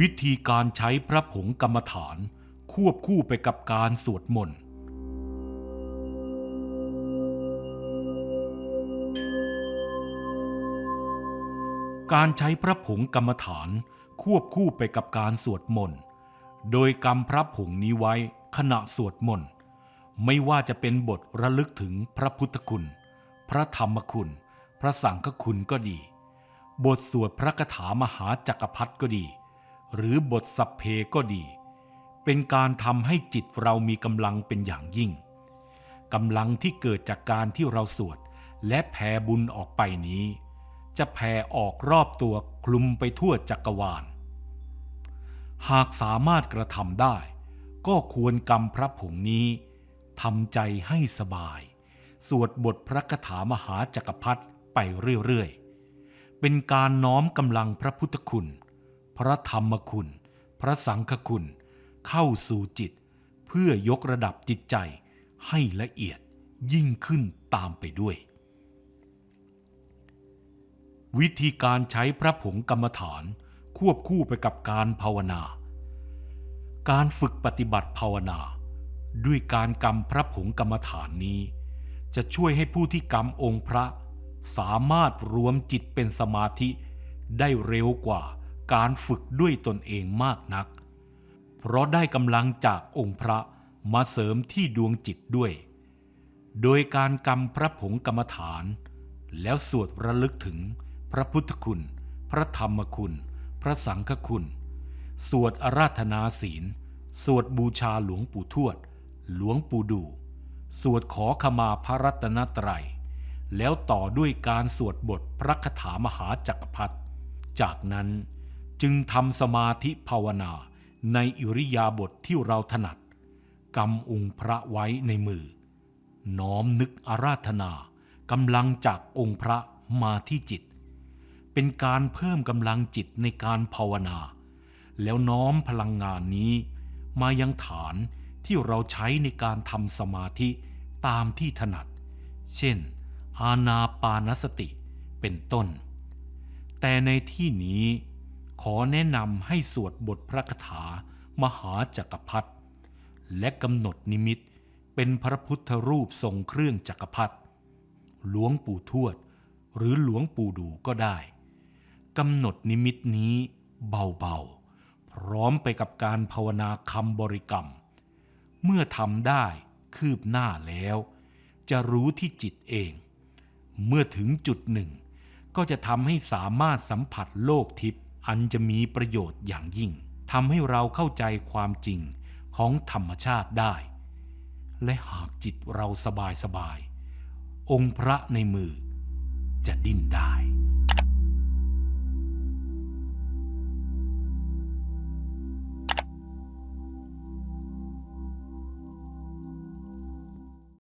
วิธีการใช้พระผงกรรมฐานควบคู่ไปกับการสวดมนต์การใช้พระผงกรรมฐานควบคู่ไปกับการสวดมนต์ โดยกำพระผงนี้ไว้ขณะสวดมนต์ ไม่ว่าจะเป็นบทระลึกถึงพระพุทธคุณ พระธรรมคุณ พระสังฆคุณก็ดี บทสวดพระคาถามหาจักรพรรดิก็ดี หรือบทสัพเพก็ดี เป็นการทำให้จิตเรามีกำลังเป็นอย่างยิ่งกำลังที่เกิดจากการที่เราสวด และแผ่บุญออกไปนี้ จะแผ่ออกรอบตัวคลุมไปทั่วจักรวาล หากสามารถกระทำได้ ก็ควรกำพระผงนี้ทำใจให้สบาย สวดบทพระคาถามหาจักรพรรดิไปเรื่อยๆ เป็นการน้อมกำลังพระพุทธคุณ ระธรรมคุณ พระสังฆคุณ เข้าสู่จิต เพื่อยกระดับจิตใจให้ละเอียดยิ่งขึ้นตามไปด้วย วิธีการใช้พระผงกรรมฐานควบคู่ไปกับการภาวนา การฝึกปฏิบัติภาวนา ด้วยการกำพระผงกรรมฐานนี้ จะช่วยให้ผู้ที่กำองค์พระสามารถรวมจิตเป็นสมาธิได้เร็วกว่า การฝึกด้วยตนเองมากนัก เพราะได้กำลังจากองค์พระมาเสริมที่ดวงจิตด้วย โดยการกำพระผงกรรมฐาน แล้วสวดระลึกถึงพระพุทธคุณ พระธรรมคุณ พระสังฆคุณ สวดอาราธนาศีล สวดบูชาหลวงปู่ทวด หลวงปู่ดู สวดขอขมาพระรัตนตรัย แล้วต่อด้วยการสวดบทพระคาถามหาจักรพรรดิจากนั้น จึงทำสมาธิภาวนาในอิริยาบถทที่เราถนัดกำองค์พระไว้ในมือ น้อมนึกอาราธนากำลังจากองค์พระมาที่จิต เป็นการเพิ่มกำลังจิตในการภาวนา แล้วน้อมพลังงานนี้มายังฐานที่เราใช้ในการทำสมาธิตามที่ถนัด เช่น อาณาปานสติเป็นต้น แต่ในที่นี้ ขอแนะนำให้สวดบทพระคาถามหาจักรพรรดิและกำหนดนิมิตเป็นพระพุทธรูปทรงเครื่องจักรพรรดิหลวงปู่ทวด หรือหลวงปู่ดูก็ได้กำหนดนิมิตนี้เบาๆ พร้อมไปกับการภาวนาคำบริกรรม เมื่อทำได้คืบหน้าแล้ว จะรู้ที่จิตเอง เมื่อถึงจุดหนึ่ง ก็จะทำให้สามารถสัมผัสโลกทิพย์ อันจะมีประโยชน์อย่างยิ่งทำให้เราเข้าใจความจริงของธรรมชาติได้ และหากจิตเราสบายสบายๆองค์พระในมือจะดิ้นได้